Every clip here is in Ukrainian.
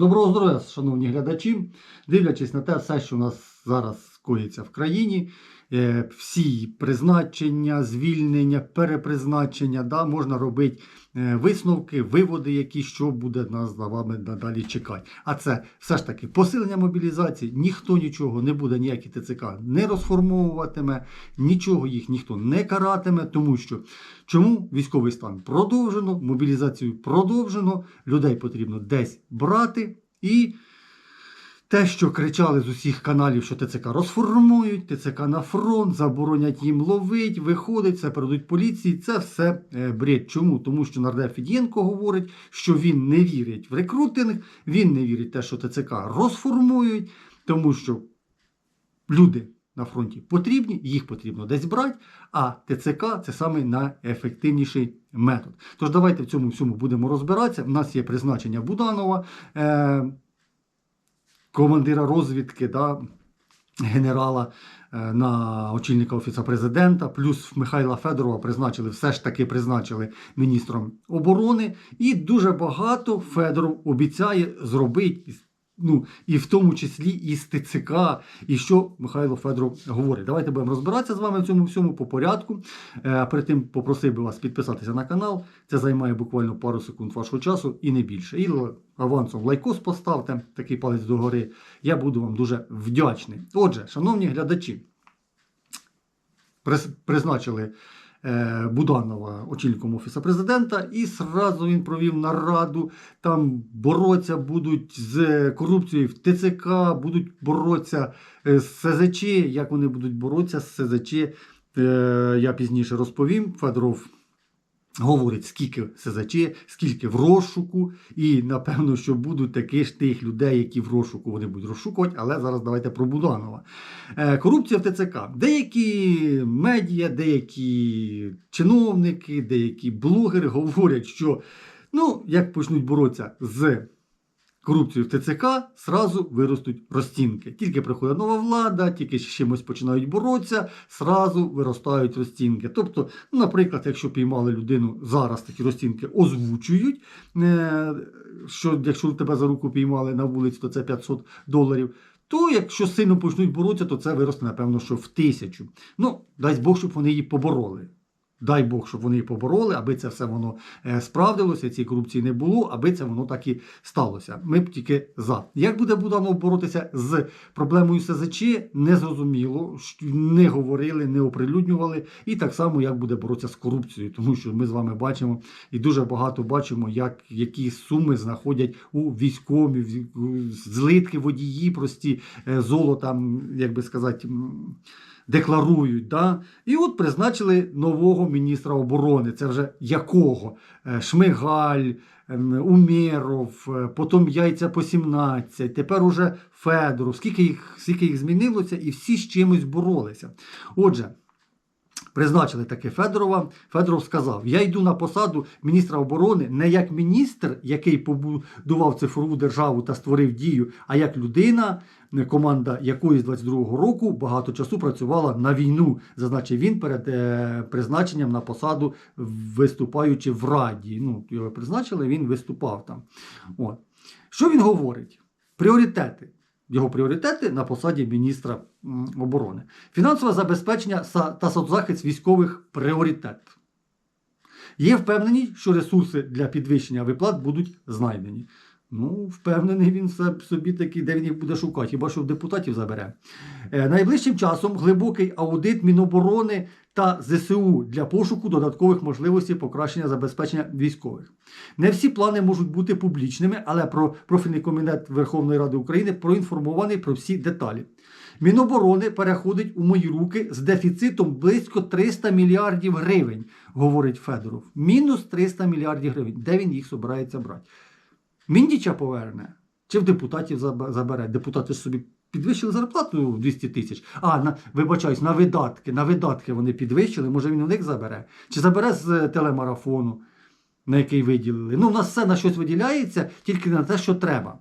Доброго здоров'я, шановні глядачі. Дивлячись на те, все, що у нас зараз коїться в країні, е, всі призначення, звільнення, перепризначення, да, можна робити е, висновки, виводи, які що буде нас за вами надалі чекати. А це все ж таки посилення мобілізації, ніхто нічого не буде, ніякі ТЦК не розформовуватиме, нічого їх ніхто не каратиме, тому що чому військовий стан продовжено, мобілізацію продовжено, людей потрібно десь брати і. Те, що кричали з усіх каналів, що ТЦК розформують, ТЦК на фронт, заборонять їм ловить, виходить, це передуть поліції. Це все е, бред. Чому? Тому що нардеп Фідієнко говорить, що він не вірить в рекрутинг, він не вірить в те, що ТЦК розформують, тому що люди на фронті потрібні, їх потрібно десь брати, а ТЦК це саме найефективніший метод. Тож давайте в цьому всьому будемо розбиратися. У нас є призначення Буданова. Е- командира розвідки, да, генерала е, на очільника Офісу президента, плюс Михайла Федорова призначили, все ж таки призначили міністром оборони. І дуже багато Федоров обіцяє зробити. Ну, і в тому числі і з ТЦК, і що Михайло Федоров говорить. Давайте будемо розбиратися з вами в цьому всьому по порядку. Е, перед тим попросив би вас підписатися на канал. Це займає буквально пару секунд вашого часу і не більше. І авансом лайкос поставте, такий палець догори. Я буду вам дуже вдячний. Отже, шановні глядачі, призначили Буданова очільником Офісу президента, і сразу він провів нараду. Там боротися будуть з корупцією в ТЦК, будуть боротися е, з СЗЧ. Як вони будуть боротися з СЗЧ, е, я пізніше розповім. Федоров говорить, скільки СЗЧ, скільки в розшуку, і напевно, що будуть такі ж тих людей, які в розшуку вони будуть розшукувати. Але зараз давайте про Буданова. Е, Корупція в ТЦК. Деякі медіа, деякі чиновники, деякі блогери говорять, що ну, як почнуть боротися з корупцією в ТЦК, сразу виростуть розцінки. Тільки приходить нова влада, тільки з чимось починають боротися, сразу виростають розцінки. Тобто, наприклад, якщо піймали людину, зараз такі розцінки озвучують, е, що якщо тебе за руку піймали на вулиці, то це 500 доларів. То якщо сильно почнуть боротися, то це виросте, напевно, що в тисячу. Ну, дай Бог, щоб вони її побороли. Дай Бог, щоб вони побороли, аби це все воно е, справдилося, цієї корупції не було, аби це воно так і сталося. Ми б тільки за. Як буде Буданов боротися з проблемою СЗЧ, не зрозуміло, не говорили, не оприлюднювали. І так само, як буде боротися з корупцією, тому що ми з вами бачимо і дуже багато бачимо, як які суми знаходять у військові, злитки водії, прості е, золота, як би сказати. Декларують, да? і от призначили нового міністра оборони. Це вже якого? Е, Шмигаль, ем, Умєров, е, потім яйця по 17, тепер уже Федоров. Скільки їх, скільки їх змінилося, і всі з чимось боролися. Отже, призначили таки Федорова. Федоров сказав: Я йду на посаду міністра оборони не як міністр, який побудував цифрову державу та створив дію, а як людина, команда якої з 22-го року багато часу працювала на війну, зазначив він перед е, призначенням на посаду, виступаючи в Раді. Ну, його призначили, він виступав там. От. Що він говорить? Пріоритети. Його пріоритети на посаді міністра оборони. Фінансове забезпечення та соцзахист військових пріоритет. Є впевнені, що ресурси для підвищення виплат будуть знайдені. Ну, впевнений він собі такий, де він їх буде шукати, хіба що в депутатів забере. Е, найближчим часом глибокий аудит Міноборони та ЗСУ для пошуку додаткових можливостей покращення забезпечення військових. Не всі плани можуть бути публічними, але про профільний комітет Верховної Ради України проінформований про всі деталі. Міноборони переходить у мої руки з дефіцитом близько 300 мільярдів гривень, говорить Федоров. Мінус 300 мільярдів гривень. Де він їх збирається брати? Міндіча поверне чи в депутатів забере? Депутати собі підвищили зарплату в 200 тисяч. А, на, вибачаюсь, на видатки. На видатки вони підвищили, може він у них забере? Чи забере з е, телемарафону, на який виділили? Ну, в нас все на щось виділяється, тільки на те, що треба.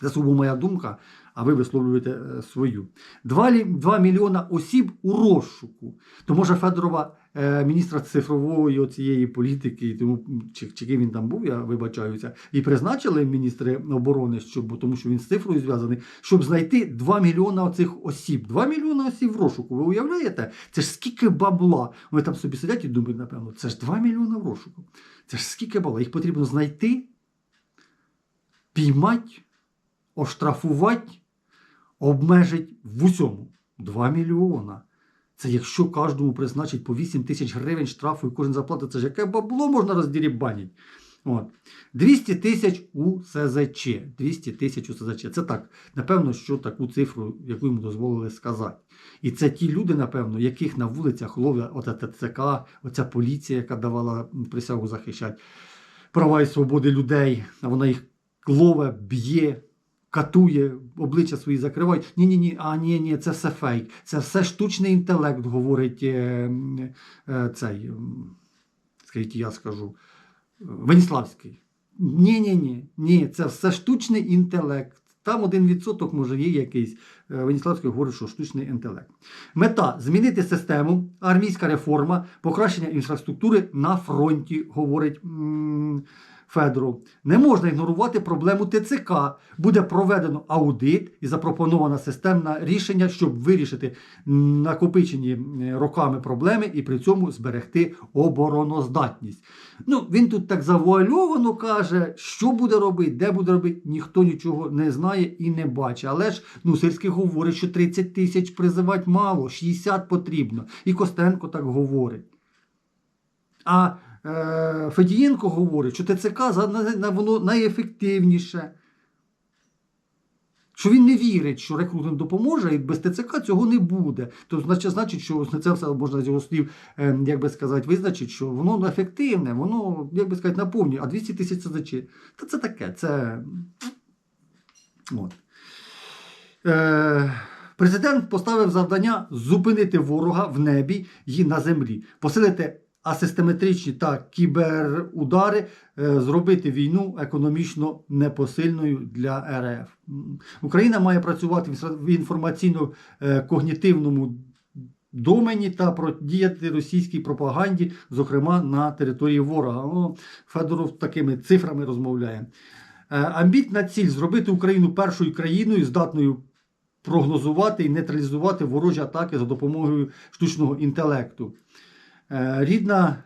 Це сугубо моя думка, а ви висловлюєте е, свою. 2, 2 мільйона осіб у розшуку. То може Федорова, е, міністра цифрової цієї політики, тому чи, чи ким він там був, я вибачаюся, і призначили міністри оборони, щоб, тому що він з цифрою зв'язаний, щоб знайти 2 мільйона оцих осіб. 2 мільйона осіб в розшуку. Ви уявляєте? Це ж скільки бабла. Вони там собі сидять і думають, напевно, це ж 2 мільйона в розшуку. Це ж скільки бабла. Їх потрібно знайти, піймати, оштрафувати, обмежити в усьому. 2 мільйона. Це якщо кожному призначить по 8 тисяч гривень штрафу і кожен заплатить, це ж яке бабло можна роздірібанити. От. 200 тисяч у СЗЧ. 200 тисяч у СЗЧ. Це так, напевно, що таку цифру, яку йому дозволили сказати. І це ті люди, напевно, яких на вулицях ловить ота ТЦК, оця поліція, яка давала присягу захищати права і свободи людей, вона їх лове, б'є, катує, обличчя свої закриває. Ні, ні, ні, а ні, ні, це все фейк. Це все штучний інтелект, говорить е, е, цей, скажіть, я скажу, Веніславський. Ні, ні, ні, ні, це все штучний інтелект. Там один відсоток, може, є якийсь. Е, Веніславський говорить, що штучний інтелект. Мета змінити систему, армійська реформа, покращення інфраструктури на фронті, говорить м, Федоров. Не можна ігнорувати проблему ТЦК. Буде проведено аудит і запропоновано системне рішення, щоб вирішити накопичені роками проблеми і при цьому зберегти обороноздатність. Ну, він тут так завуальовано каже, що буде робити, де буде робити, ніхто нічого не знає і не бачить. Але ж ну, Сирський говорить, що 30 тисяч призивати мало, 60 потрібно. І Костенко так говорить. А Федієнко говорить, що ТЦК воно найефективніше. Що він не вірить, що рекрутинг допоможе, і без ТЦК цього не буде. То значить, що це все можна з його слів, е, як би сказати, визначить, що воно ефективне, воно, як би сказати, наповнює, а 200 тисяч це? Та це таке, це. От. Е, президент поставив завдання зупинити ворога в небі і на землі, посилити асистеметричні та кіберудари, е, зробити війну економічно непосильною для РФ. Україна має працювати в інформаційно-когнітивному домені та протидіяти російській пропаганді, зокрема на території ворога. Ну, Федоров такими цифрами розмовляє. Е, Амбітна ціль зробити Україну першою країною, здатною прогнозувати і нейтралізувати ворожі атаки за допомогою штучного інтелекту. Е, Рідна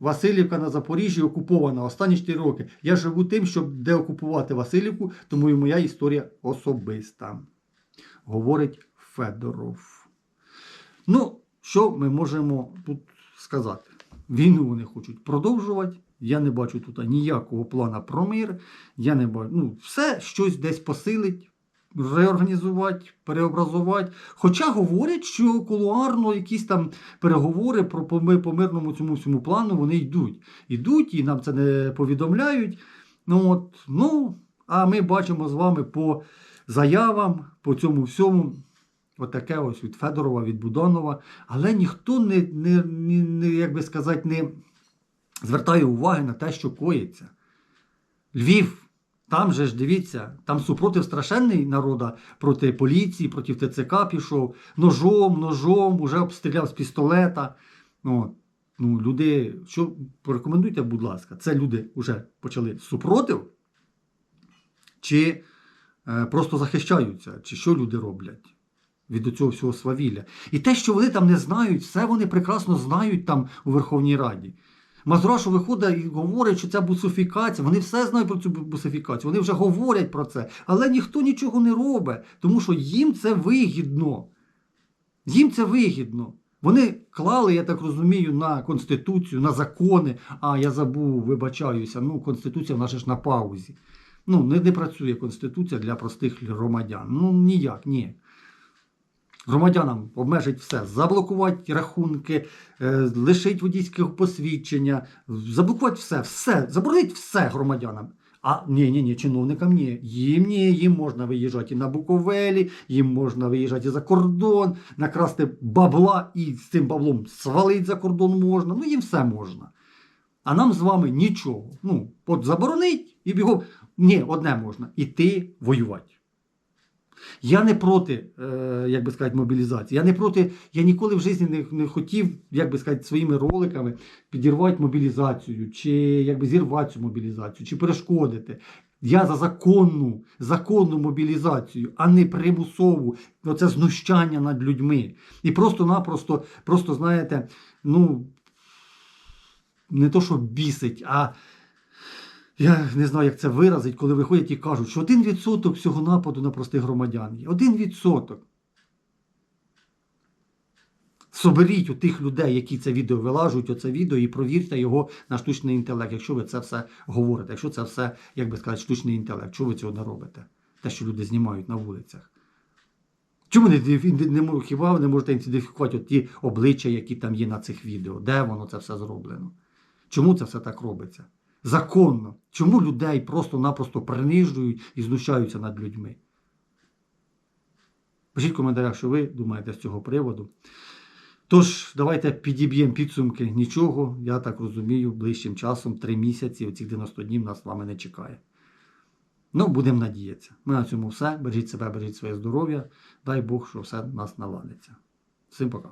Васильівка на Запоріжжі окупована останні 4 роки. Я живу тим, щоб деокупувати Васильівку, тому і моя історія особиста, говорить Федоров. Ну, що ми можемо тут сказати? Війну вони хочуть продовжувати. Я не бачу тут ніякого плана про мир. Я не бачу. Ну, все щось десь посилить, реорганізувати, переобразувати. Хоча говорять, що кулуарно якісь там переговори про по мирному цьому всьому плану вони йдуть. Йдуть і нам це не повідомляють. Ну, от, ну, а ми бачимо з вами по заявам, по цьому всьому. Отаке ось від Федорова, від Буданова. Але ніхто не, не, не, не, як би сказати, не звертає уваги на те, що коїться. Львів, там же ж дивіться, там супротив страшенний народа проти поліції, проти ТЦК пішов, ножом, ножом, уже обстріляв з пістолета. Ну, ну, люди, що порекомендуйте, будь ласка, це люди вже почали супротив, чи е, просто захищаються, чи що люди роблять від цього всього свавілля. І те, що вони там не знають, все вони прекрасно знають там у Верховній Раді. Мазурашу виходить і говорить, що це бусифікація. Вони все знають про цю бусифікацію, вони вже говорять про це, але ніхто нічого не робить, тому що їм це вигідно. Їм це вигідно. Вони клали, я так розумію, на Конституцію, на закони. А я забув, вибачаюся. Ну, Конституція в нас ж на паузі. Ну, не, не працює Конституція для простих громадян. Ну, ніяк, ні. Громадянам обмежить все, заблокувати рахунки, е, лишить водійського посвідчення, заблокувати все, все, заборонить все громадянам. А ні, ні, ні, чиновникам ні. Їм ні, їм можна виїжджати на Буковелі, їм можна виїжджати за кордон, накрасти бабла і з цим баблом свалити за кордон можна. Ну їм все можна. А нам з вами нічого. Ну, от заборонить і бігом. Ні, одне можна іти воювати. Я не проти, е, як би сказати, мобілізації. Я не проти, я ніколи в житті не, не хотів, як би сказати, своїми роликами підірвати мобілізацію, чи якби зірвати цю мобілізацію, чи перешкодити. Я за законну, законну мобілізацію, а не примусову. Оце знущання над людьми. І просто-напросто, просто, знаєте, ну, не то, що бісить, а я не знаю, як це виразить, коли виходять і кажуть, що один відсоток всього нападу на простих громадян є. Один відсоток. Соберіть у тих людей, які це відео вилажують, оце відео, і провірте його на штучний інтелект, якщо ви це все говорите, якщо це все, як би сказати, штучний інтелект, чого ви цього не робите? Те, що люди знімають на вулицях. Чому не, не, хіба ви не можете ідентифікувати ті обличчя, які там є на цих відео? Де воно це все зроблено? Чому це все так робиться? Законно. Чому людей просто-напросто принижують і знущаються над людьми? Пишіть в коментарях, що ви думаєте з цього приводу. Тож, давайте підіб'ємо підсумки. Нічого, я так розумію, ближчим часом, три місяці, оці 90 днів нас з вами не чекає. Ну, будемо надіятися. Ми на цьому все. Бережіть себе, бережіть своє здоров'я. Дай Бог, що все в нас наладиться. Всім пока.